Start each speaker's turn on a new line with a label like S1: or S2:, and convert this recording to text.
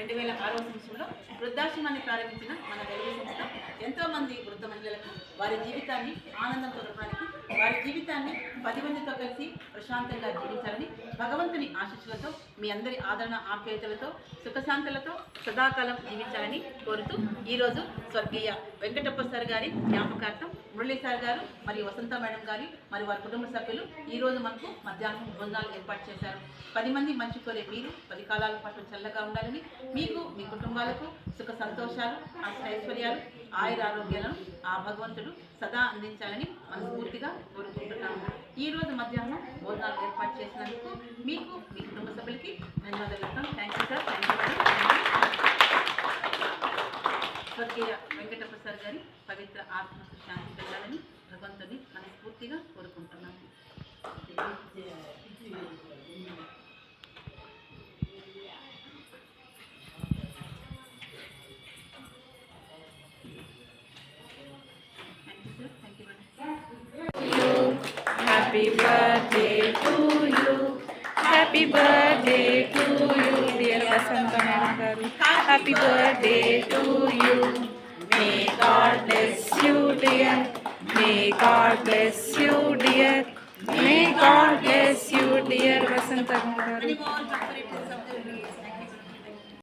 S1: రెండు వేల ఆరవ సంవత్సరంలో వృద్ధాశ్రమాన్ని ప్రారంభించిన మన తెలుగు సంస్థ ఎంతో మంది వారి జీవితాన్ని ఆనందం పొందడానికి వారి జీవితాన్ని పది మందితో కలిసి ప్రశాంతంగా జీవించాలని భగవంతుని ఆశీస్సులతో మీ అందరి ఆదరణ ఆప్యాయతలతో సుఖశాంతులతో సదాకాలం జీవించాలని కోరుతూ ఈరోజు స్వర్గీయ వెంకటప్ప సార్ గారి జ్ఞాపకార్థం మురళీ సార్ గారు మరియు వసంత మేడం గారి మరియు వారి కుటుంబ సభ్యులు ఈరోజు మనకు మధ్యాహ్నం భోజనాలు ఏర్పాటు చేశారు. పది మంది మంచి కోరే మీరు పది కాలాల పాటు చల్లగా ఉండాలని మీకు మీ కుటుంబాలకు సుఖ సంతోషాలు ఆ ఐశ్వర్యాలు ఆయుర ఆరోగ్యాలను ఆ భగవంతుడు సదా అందించాలని మనస్ఫూర్తిగా కోరుకుంటున్నాము. ఈరోజు మధ్యాహ్నం భోజనాలు ఏర్పాటు చేసినందుకు మీకు మీ కుటుంబ సభ్యులకి ధన్యవాదాలు చెప్తాం thank you sir thank you స్వర్గీయ వెంకటప్ప సార్ గారి పవిత్ర ఆత్మకు శాంతి పెట్టాలని భగవంతుని మనస్ఫూర్తిగా కోరుకుంటున్నాను
S2: Happy birthday to you. Happy birthday to you, dear Vasanta Madam garu. Happy birthday to you. May God bless you, dear. May God bless you, dear. May God bless you, dear Vasanta Madam garu.